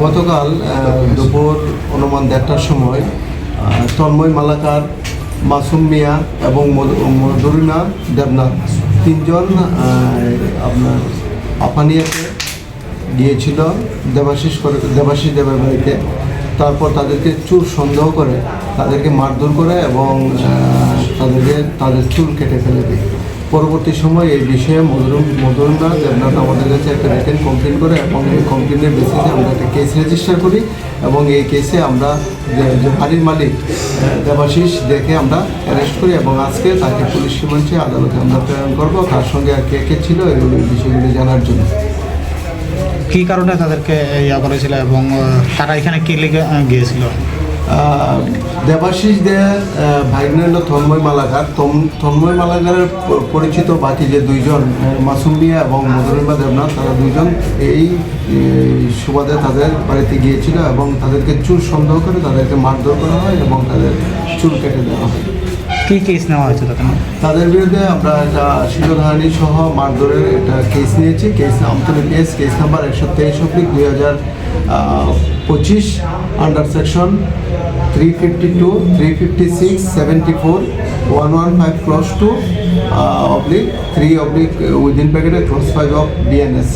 গতকাল দুপুর অনুমান দেড়টার সময় তন্ময় মালাকার, মাসুম মিয়া এবং মধু- মধুরিমা দেবনাথ তিনজন আপনার আপানিয়াতে গিয়েছিল, দেবাশিস করে, দেবাশিস দেবের বাড়িতে। তারপর তাদেরকে চুল সন্দেহ করে, তাদেরকে মারধর করে এবং তাদেরকে, তাদের চুল কেটে ফেলে দেয়। পরবর্তী সময় এই বিষয়ে মধুরম মধুরমা দেবনাথ আমাদের কাছে একটা রিটেন কমপ্লেন করে এবং এই কমপ্লেনের বেসিসে আমরা একটা কেস রেজিস্টার করি এবং এই কেসে আমরা যে- বাড়ির মালিক দেবাশিস দেখে আমরা অ্যারেস্ট করি এবং আজকে তাকে পুলিশ মঞ্চে আদালতে আমরা প্রেরণ করব। তার সঙ্গে আর কে কে ছিল এগুলি বিষয়গুলি জানার জন্য। কি কারণে তাদেরকে ইয়া করেছিল এবং তারা এখানে কি আহ, গিয়েছিল? দেবাশিস দে ভাইগনে হলো তন্ময় মালাকার। তন্ময় মালাকারের পরিচিত বাকি যে দুইজন আহ, মাসুম মিয়া এবং মধুরিমা দেবনাথ তারা দুইজন এই সুবাদে তাদের বাড়িতে গিয়েছিল এবং তাদেরকে চুল সন্দেহ করে তাদেরকে মারধর করা হয় এবং তাদের চুল কেটে দেওয়া হয়। কি কেস নেওয়া হয়েছিল কেন তাদের বিরুদ্ধে আমরা একটা শিরোধারণী সহ মারধরের একটা কেস নিয়েছি। Case Amtali case case number একশো তেইশ অব্লিক দুই হাজার পঁচিশ under section three fifty two three fifty six seventy four one one five cross two oblique three oblique within প্যাকেটে ক্রস ফাইভ অফ বিএনএস